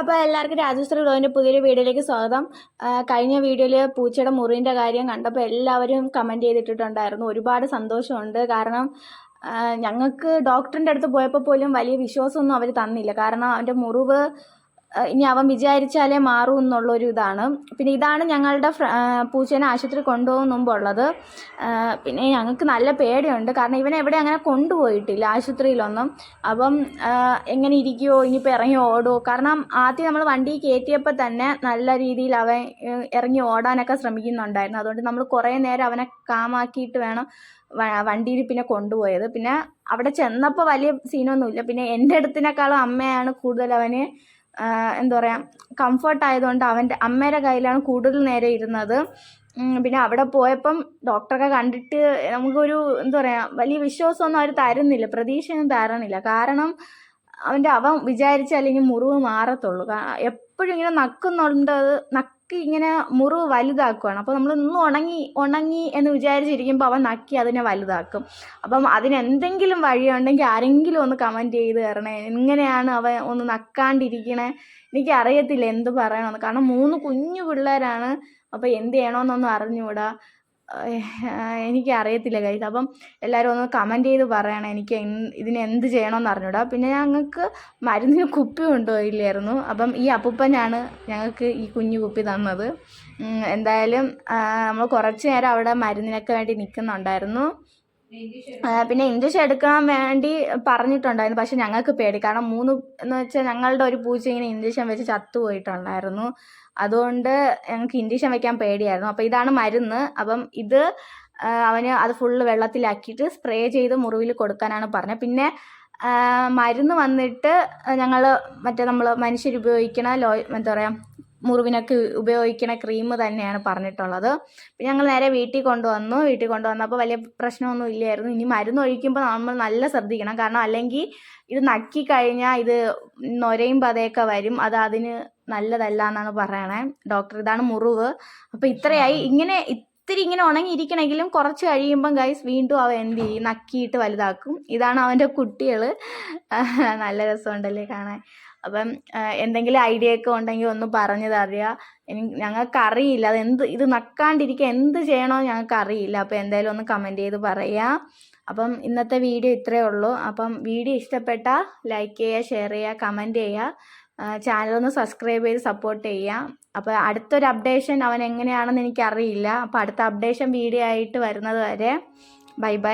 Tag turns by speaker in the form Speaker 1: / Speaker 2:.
Speaker 1: അപ്പോൾ എല്ലാവർക്കും രാജശ്രീ ഗ്രോവിന്റെ പുതിയൊരു വീഡിയോയിലേക്ക് സ്വാഗതം. കഴിഞ്ഞ വീഡിയോയിൽ പൂച്ചയുടെ മുറിന്റെ കാര്യം കണ്ടപ്പോൾ എല്ലാവരും കമന്റ് ചെയ്തിട്ടുണ്ടായിരുന്നു ഒരുപാട് സന്തോഷമുണ്ട്. കാരണം ഞങ്ങൾക്ക് ഡോക്ടറിന്റെ അടുത്ത് പോയപ്പോൾ പോലും വലിയ വിശ്വാസമൊന്നും അവർ തന്നില്ല. കാരണം അവന്റെ മുറിവ് ഇനി അവൻ വിചാരിച്ചാലേ മാറൂ എന്നുള്ളൊരു ഇതാണ്. പിന്നെ ഇതാണ് ഞങ്ങളുടെ പൂച്ചേനെ ആശുപത്രി കൊണ്ടുപോകും മുമ്പുള്ളത്. പിന്നെ ഞങ്ങൾക്ക് നല്ല പേടിയുണ്ട്. കാരണം ഇവനെ എവിടെ അങ്ങനെ കൊണ്ടുപോയിട്ടില്ല ആശുപത്രിയിലൊന്നും. അപ്പം എങ്ങനെ ഇരിക്കുമോ ഇനിയിപ്പോൾ ഇറങ്ങി ഓടുമോ കാരണം ആദ്യം നമ്മൾ വണ്ടി കയറ്റിയപ്പോൾ തന്നെ നല്ല രീതിയിൽ അവൻ ഇറങ്ങി ഓടാനൊക്കെ ശ്രമിക്കുന്നുണ്ടായിരുന്നു. അതുകൊണ്ട് നമ്മൾ കുറേ നേരം അവനെ കാമാക്കിയിട്ട് വേണം വണ്ടിയിൽ പിന്നെ കൊണ്ടുപോയത്. പിന്നെ അവിടെ ചെന്നപ്പോൾ വലിയ സീനൊന്നുമില്ല. പിന്നെ എന്റെ അടുത്തിനേക്കാളും അമ്മയാണ് കൂടുതൽ അവന് എന്താ പറയുക കംഫർട്ട് ആയതുകൊണ്ട് അവന്റെ അമ്മയുടെ കയ്യിലാണ് കൂടുതൽ നേരം ഇരുന്നത്. പിന്നെ അവിടെ പോയപ്പം ഡോക്ടറൊക്കെ കണ്ടിട്ട് നമുക്കൊരു എന്താ പറയുക വലിയ വിശ്വാസമൊന്നും അവർ തരുന്നില്ല പ്രതീക്ഷയൊന്നും തരണില്ല. കാരണം അവന്റെ അവൻ വിചാരിച്ച അല്ലെങ്കിൽ മുറിവ് മാറത്തുള്ളൂ. എപ്പോഴും ഇങ്ങനെ നക്കുന്നുണ്ട് അത് നക്കി ഇങ്ങനെ മുറിവ് വലുതാക്കുവാണ്. അപ്പോൾ നമ്മൾ ഇന്ന് ഉണങ്ങി ഉണങ്ങി എന്ന് വിചാരിച്ചിരിക്കുമ്പോൾ അവൻ നക്കി അതിനെ വലുതാക്കും. അപ്പം അതിനെന്തെങ്കിലും വഴിയുണ്ടെങ്കിൽ ആരെങ്കിലും ഒന്ന് കമന്റ് ചെയ്ത് തരണേ. എങ്ങനെയാണ് അവൻ ഒന്ന് നക്കാണ്ടിരിക്കണേ? എനിക്കറിയത്തില്ല എന്ത് പറയണമെന്ന്. കാരണം മൂന്ന് കുഞ്ഞു പിള്ളേരാണ്. അപ്പോൾ എന്ത് ചെയ്യണമെന്നൊന്നും അറിഞ്ഞുകൂടാ. ഏഹ് എനിക്ക് അറിയത്തില്ല കൈസ് അപ്പം എല്ലാവരും ഒന്ന് കമന്റ് ചെയ്ത് പറയണം എനിക്ക് ഇതിന് എന്ത് ചെയ്യണമെന്ന് അറിഞ്ഞൂടാ. പിന്നെ ഞങ്ങൾക്ക് മരുന്നിന് കുപ്പി കൊണ്ടുപോയില്ലായിരുന്നു. അപ്പം ഈ അപ്പൂപ്പനാണ് ഞങ്ങൾക്ക് ഈ കുഞ്ഞു കുപ്പി തന്നത്. എന്തായാലും നമ്മൾ കുറച്ച് നേരം അവിടെ മരുന്നിനൊക്കെ വേണ്ടി നിൽക്കുന്നുണ്ടായിരുന്നു പിന്നെ ഇഞ്ചക്ഷൻ എടുക്കാൻ വേണ്ടി പറഞ്ഞിട്ടുണ്ടായിരുന്നു. പക്ഷെ ഞങ്ങൾക്ക് പേടി. കാരണം മൂന്ന് എന്ന് വെച്ചാൽ ഞങ്ങളുടെ ഒരു പൂച്ച ഇങ്ങനെ ഇഞ്ചക്ഷൻ വെച്ച് ചത്തുപോയിട്ടുണ്ടായിരുന്നു അതുകൊണ്ട് ഞങ്ങൾക്ക് ഇഞ്ചക്ഷൻ വെക്കാൻ പേടിയായിരുന്നു. അപ്പോൾ ഇതാണ് മരുന്ന്. അപ്പം ഇത് അവന് അത് ഫുള്ള് വെള്ളത്തിലാക്കിയിട്ട് സ്പ്രേ ചെയ്ത് മുറിവിൽ കൊടുക്കാനാണ് പറഞ്ഞത്. പിന്നെ മരുന്ന് വന്നിട്ട് ഞങ്ങൾ മറ്റേ നമ്മൾ മനുഷ്യരുപയോഗിക്കണ ലോ എന്താ പറയുക മുറിവിനൊക്കെ ഉപയോഗിക്കണ ക്രീം തന്നെയാണ് പറഞ്ഞിട്ടുള്ളത്. പിന്നെ ഞങ്ങൾ നേരെ വീട്ടിൽ കൊണ്ടുവന്നു. വീട്ടിൽ കൊണ്ടുവന്നപ്പോൾ വലിയ പ്രശ്നമൊന്നും ഇല്ലായിരുന്നു. ഇനി മരുന്ന് ഒഴിക്കുമ്പോൾ നമ്മൾ നല്ല ശ്രദ്ധിക്കണം. കാരണം അല്ലെങ്കിൽ ഇത് നക്കി കഴിഞ്ഞാൽ ഇത് നൊരയും പതയൊക്കെ വരും. അത് അതിന് നല്ലതല്ല എന്നാണ് പറയണേ. ഡോക്ടർ ഇതാണ് മുറിവ്. അപ്പോൾ ഇത്രയായി. ഇങ്ങനെ ഇത്തിരി ഇങ്ങനെ ഉണങ്ങിയിരിക്കണമെങ്കിലും കുറച്ച് കഴിയുമ്പം ഗൈസ് വീണ്ടും അവൻ എന്ത് ചെയ്യും? നക്കിയിട്ട് വലുതാക്കും. ഇതാണ് അവന്റെ കുട്ടികൾ നല്ല രസമുണ്ടല്ലേ കാണാൻ. അപ്പം എന്തെങ്കിലും ഐഡിയ ഒക്കെ ഉണ്ടെങ്കിൽ ഒന്ന് പറഞ്ഞു ഞങ്ങൾക്ക് ഞങ്ങൾക്കറിയില്ല. അത് എന്ത് ഇത് നക്കാണ്ടിരിക്കുക എന്ത് ചെയ്യണമെന്ന് ഞങ്ങൾക്കറിയില്ല. അപ്പോൾ എന്തായാലും ഒന്ന് കമന്റ് ചെയ്ത് പറയുക അപ്പം ഇന്നത്തെ വീഡിയോ ഇത്രയേ ഉള്ളൂ. അപ്പം വീഡിയോ ഇഷ്ടപ്പെട്ടാൽ ലൈക്ക് ചെയ്യുക ഷെയർ ചെയ്യുക കമന്റ് ചെയ്യുക. ഒന്ന് സബ്സ്ക്രൈബ് ചെയ്ത് സപ്പോർട്ട് ചെയ്യുക. അപ്പോൾ അടുത്തൊരു അപ്ഡേഷൻ അവൻ എങ്ങനെയാണെന്ന് എനിക്കറിയില്ല. അപ്പോൾ അടുത്ത അപ്ഡേഷൻ വീഡിയോ ആയിട്ട് വരുന്നത് വരെ ബൈ ബൈ